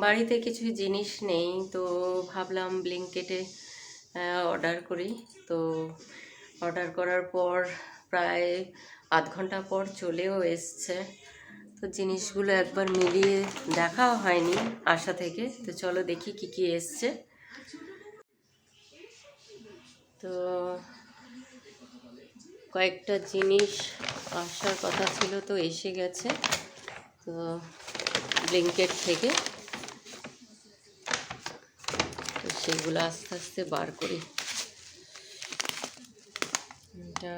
বাড়িতে কিছু জিনিস নেই, তো ভাবলাম ব্লিঙ্কেটে অর্ডার করি। তো অর্ডার করার পর প্রায় আধ ঘণ্টা পর চলেও এসছে। তো জিনিসগুলো একবার মিলিয়ে দেখাও হয়নি আশা থেকে। তো চলো দেখি কি কি এসছে। তো কয়েকটা জিনিস আসার কথা ছিল তো এসে গেছে। তো ব্লিঙ্কেট থেকে তো সেগুলো আস্তে আস্তে বার করি। এটা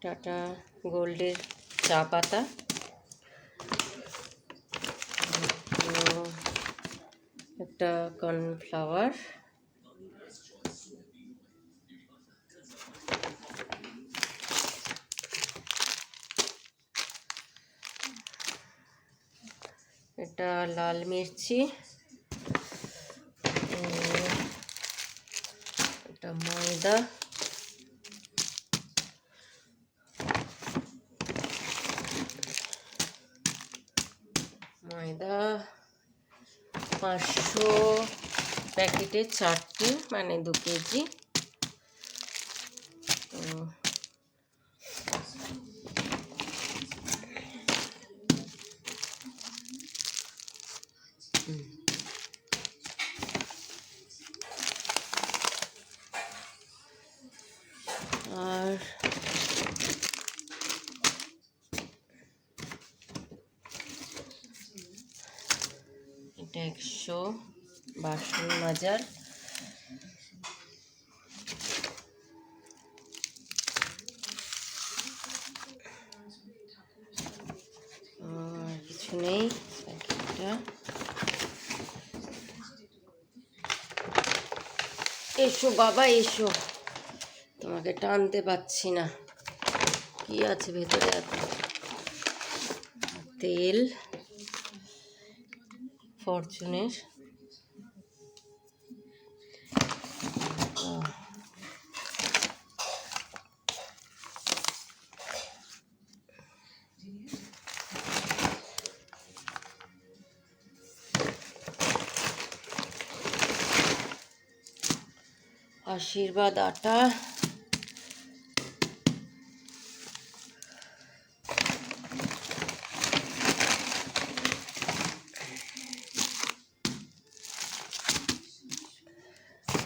টাটা গোল্ডের চা পাতা। একটা কর্নফ্লাওয়ার। এটা লাল মির্চি উম, এটা ময়দা ময়দা পাঁচশো প্যাকেটে চারটি মানে দু কেজি তো হুম। আর এটা একশো বাসন মাজার আর কিছু নেই এসো বাবা, এসো। তোমাকে টানতে পাচ্ছি না। কি আছে ভেতরে? এত। তেল। ফরচুনের আশীর্বাদ আটা।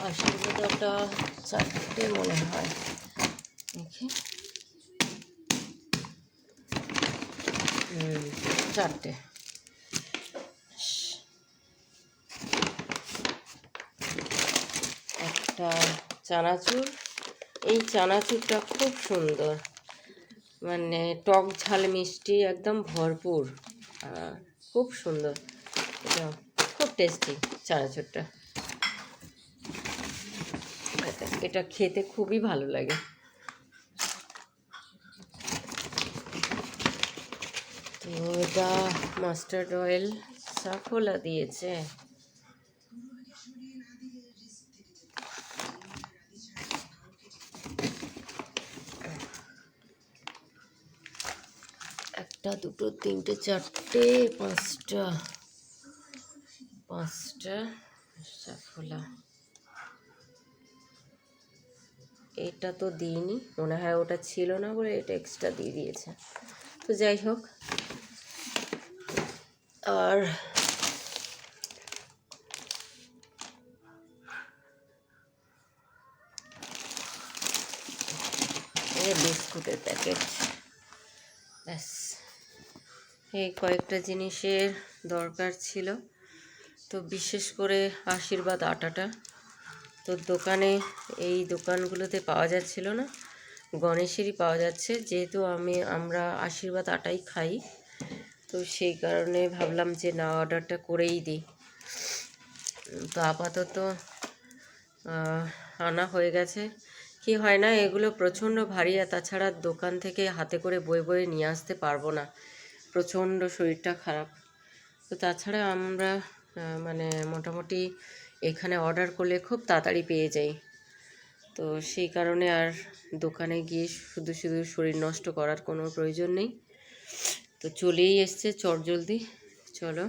আশীর্বাদ আটা চারটে মনে হয়। দেখি। চারটে। একটা চানাচুর। এই চানাচুরটা খুব সুন্দর। মানে টক ঝাল মিষ্টি একদম ভরপুর। খুব সুন্দর। এটা খুব টেস্টি চানাচুরটা। এটা- খেতে খুবই ভালো লাগে। তো এটা মাস্টার্ড অয়েল সাফোলা দিয়েছে। একটা, দুটো, তিনটে, চারটে, পাঁচটা পাঁচটা সাফোলা। এটা তো দিইনি। মনে হয় ওটা ছিল না বলে এটা এক্সট্রা দিয়ে দিয়েছে। তো যাই হোক। আর বিস্কুটের প্যাকেট। ব্যাস। এই কয়েকটা জিনিসের দরকার ছিল। তো বিশেষ করে আশীর্বাদ আটাটা। তো দোকানে এই দোকানগুলোতে পাওয়া যাচ্ছিল না। গণেশেরই পাওয়া যাচ্ছে। যেহেতু আমি, আমরা আশীর্বাদ আটাই খাই, তো সেই কারণে ভাবলাম যে না, অর্ডারটা করেই দিই। তো আপাতত আনা হয়ে গেছে। কি হয় না, এগুলো প্রচণ্ড ভারী, আর তাছাড়া দোকান থেকে হাতে করে বয়ে বয়ে নিয়ে আসতে পারব না। প্রচণ্ড শরীরটা খারাপ। তো তাছাড়া আমরা মানে মোটামুটি এখানে অর্ডার করলে খুব তাড়াতাড়ি পেয়ে যাই। তো সেই কারণে আর দোকানে গিয়ে শুধু শুধু শরীর নষ্ট করার কোনো প্রয়োজন নেই। তো চলেই এসছে চটজলদি। চলো।